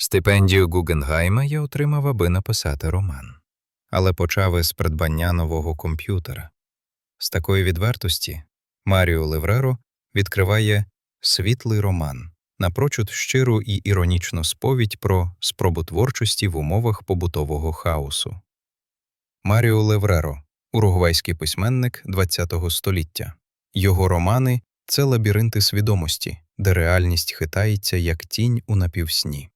Стипендію Гугенгайма я отримав, аби написати роман. Але почав із придбання нового комп'ютера. З такої відвертості Маріо Левреро відкриває світлий роман, напрочуд щиру і іронічну сповідь про спробу творчості в умовах побутового хаосу. Маріо Левреро уругвайський письменник ХХ століття. Його романи це лабіринти свідомості, де реальність хитається як тінь у напівсні.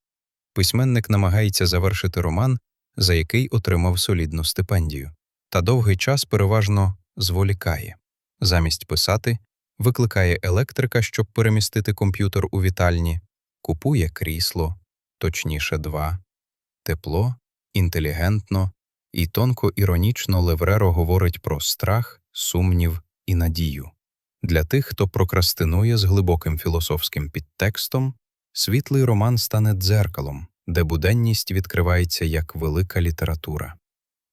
Письменник намагається завершити роман, за який отримав солідну стипендію, та довгий час переважно зволікає. Замість писати, викликає електрика, щоб перемістити комп'ютер у вітальні, купує крісло, точніше два, тепло, інтелігентно і тонко іронічно Левреро говорить про страх, сумнів і надію. Для тих, хто прокрастинує з глибоким філософським підтекстом, світлий роман стане дзеркалом, де буденність відкривається як велика література.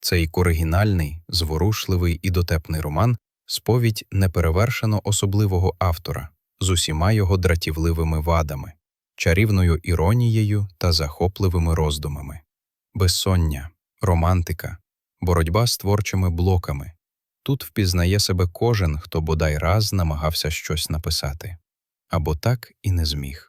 Цей оригінальний, зворушливий і дотепний роман сповідь неперевершено особливого автора з усіма його дратівливими вадами, чарівною іронією та захопливими роздумами, безсоння, романтика, боротьба з творчими блоками. Тут впізнає себе кожен, хто бодай раз намагався щось написати, або так і не зміг.